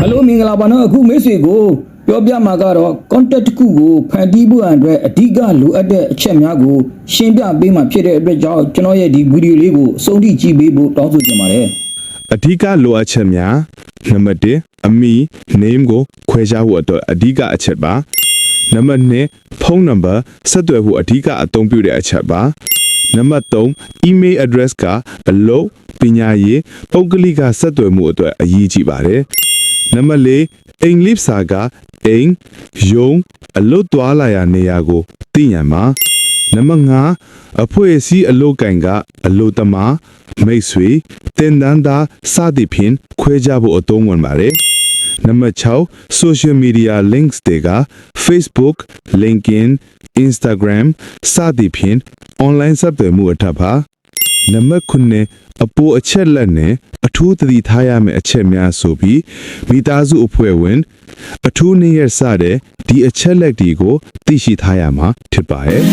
ဟယ်လိုမင်္ဂလာပါနော်အခုမိတ်ဆွေကိုပြောပြမှာကတော့ content တစ်ခုကိုဖန်တီးဖို့အတွက်အဓိကလိုအပ်တဲ့အချက်များကိုရှင်းပြပေးမှာဖြစ်တဲ့အတွက်ကြောင့်ကျွန်တော်ရဲ့ဒီဗီဒီယိုလေးကိုအဆုံးထိကြည့်ပေးဖို့တောင်းဆိုချင်ပါတယ်အဓိကလိုအပ်ချက်များနံပါတ်1အမီ name ကိုခွဲခြားဖို့အတွက်အဓိကအချက်ပါနံပါတ်2ဖုန်းနံပါတ်ဆက်သွယ်ဖို့အဓိကအသုံးပြုတဲ့အချက်ပါနံပါတ်3 email address ကအလုပ်ပညာရေးပုဂ္ဂလိကဆက်သွယ်မှုအတွက်အရေးကြီးပါတယ် နံပါတ်4အိမ်လစ်စာကအိမ်ယုံအလုပ်သွားလာရာနေရာကိုသိရမှာနံပါတ်5အဖွဲ့အစည်းအလုတ်ကင်ကအလုတ်သမားမိတ်ဆွေတင်ဒန်းသားစသည်ဖြင့်ခွဲခြားဖို့အသုံးဝင်ပါတယ်နံပါတ်6 social media links တွေက Facebook, LinkedIn, Instagram စသည်ဖြင့် online ဆက်သွယ်မှုအထက်ပါ နံပါတ်9အပေါ်အချက်လက်နဲ့အထူးသတိထားရမယ့်အချက်များဆိုပြီးမိသားစုအဖွဲ့ဝင် အထူးနေရစတဲ့ဒီအချက်လက်တွေကိုသိရှိထားရမှာဖြစ်ပါတယ်